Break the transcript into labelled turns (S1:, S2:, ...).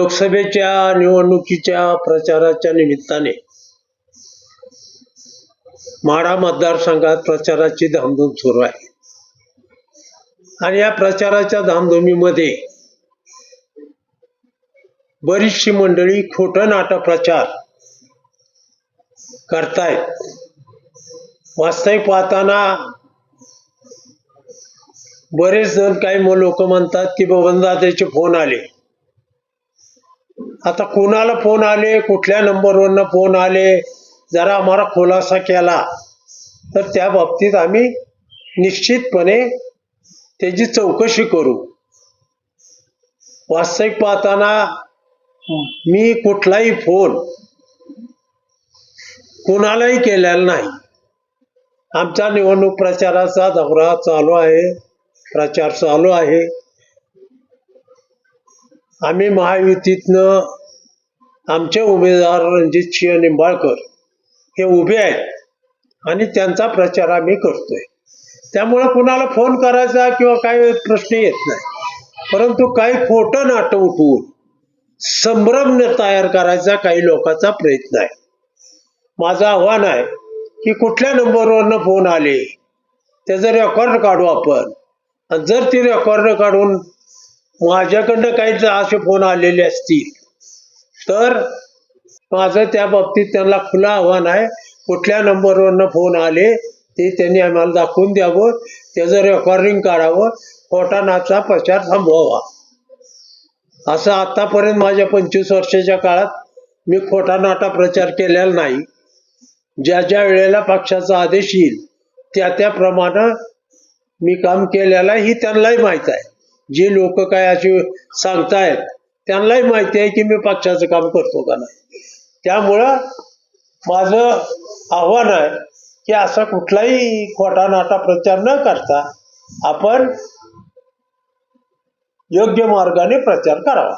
S1: लोकसभेच्या निवडणुकीच्या प्रचाराच्या निमित्ताने माढा मतदारसंघात प्रचाराची धामधूम सुरू आहे. आणि या प्रचाराच्या धामधुमीमध्ये बरीचशी मंडळी खोटं नाटक प्रचार करतायत. वास्तविक पाहताना बरेच जण काही लोक म्हणतात की बबनदादाचे फोन आले. आता कोणाला फोन आले कुठल्या नंबरवरनं फोन आले जरा आम्हाला खुलासा केला तर त्या बाबतीत आम्ही निश्चितपणे त्याची चौकशी करू. वास्तविक पाहताना मी कुठलाही फोन कुणालाही केलेला नाही. आमचा निवडणूक प्रचाराचा दौरा चालू आहे प्रचार चालू आहे. आम्ही महायुतीतनं आमचे उमेदवार रणजितसिंह निंबाळकर हे उभे आहेत आणि त्यांचा प्रचार आम्ही करतोय. त्यामुळं कुणाला फोन करायचा किंवा काही प्रश्न येत नाही. परंतु काही खोटं नाटं उठवून संभ्रम तयार करायचा काही लोकांचा प्रयत्न आहे. माझं आव्हान आहे की कुठल्या नंबरवरनं फोन आले त्याचं रेकॉर्ड काढू आपण. आणि जर ती रेकॉर्ड काढून माझ्याकडनं काही जर असे फोन आलेले असतील. तर माझं त्या बाबतीत त्यांना खुलं आव्हान आहे. कुठल्या नंबरवरनं फोन आले ते त्यांनी आम्हाला दाखवून द्यावं. त्याचं रेकॉर्डिंग काढावं. खोटानाचा प्रचार थांबवावा. असं आतापर्यंत माझ्या पंचवीस वर्षाच्या काळात मी खोटानाटा प्रचार केलेला नाही. ज्या ज्या वेळेला पक्षाचा आदेश येईल त्या त्याप्रमाणे मी काम केलेलं आहे ही त्यांनाही माहीत आहे. जे लोक काय असे सांगतायत त्यांनाही माहिती आहे की मी पक्षाचं काम करतो का नाही. त्यामुळं माझं आव्हान आहे की असा कुठलाही खोटा नाटा प्रचार न करता आपण योग्य मार्गाने प्रचार करावा.